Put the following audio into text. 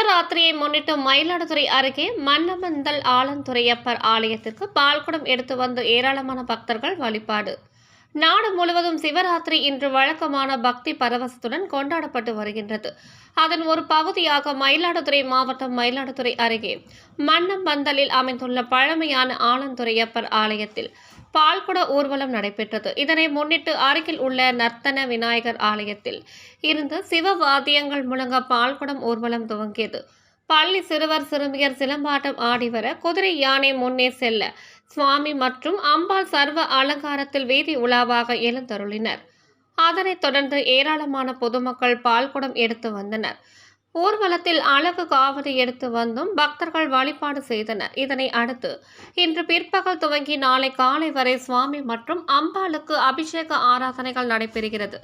சிவராத்திரியை முன்னிட்டு மயிலாடுதுறை அருகே மன்னமந்தல் ஆலந்துறையப்பர் ஆலயத்திற்கு பால்குடம் எடுத்து வந்த ஏராளமான பக்தர்கள் வழிபாடு. நாடு முழுவதும் சிவராத்திரி இன்று வழக்கமான பக்தி பரவசத்துடன் கொண்டாடப்பட்டு வருகின்றது. அதன் ஒரு பகுதியாக மயிலாடுதுறை மாவட்டம் மயிலாடுதுறை அருகே மன்னம்பந்தலில் அமைந்துள்ள பழமையான ஆலந்துறையப்பர் ஆலயத்தில் பால்குட ஊர்வலம் நடைபெற்றது. இதனை முன்னிட்டு அருகில் உள்ள நர்த்தன விநாயகர் ஆலயத்தில் இருந்து சிவ வாத்தியங்கள் முழங்க பால்குடம் ஊர்வலம் துவங்கியது. பள்ளி சிறுவர் சிறுமியர் சிலம்பாட்டம் ஆடிவர குதிரை யானை முன்னே செல்ல சுவாமி மற்றும் அம்பாள் சர்வ அலங்காரத்தில் வீதி உலாவாக எழுந்தருளினர். அதனைத் தொடர்ந்து ஏராளமான பொதுமக்கள் பால்குடம் எடுத்து வந்தனர். ஊர்வலத்தில் அழகு காவடி எடுத்து வந்தும் பக்தர்கள் வழிபாடு செய்தனர். இதனை அடுத்து இன்று பிற்பகல் துவங்கி நாளை காலை வரை சுவாமி மற்றும் அம்பாளுக்கு அபிஷேக ஆராதனைகள் நடைபெறுகிறது.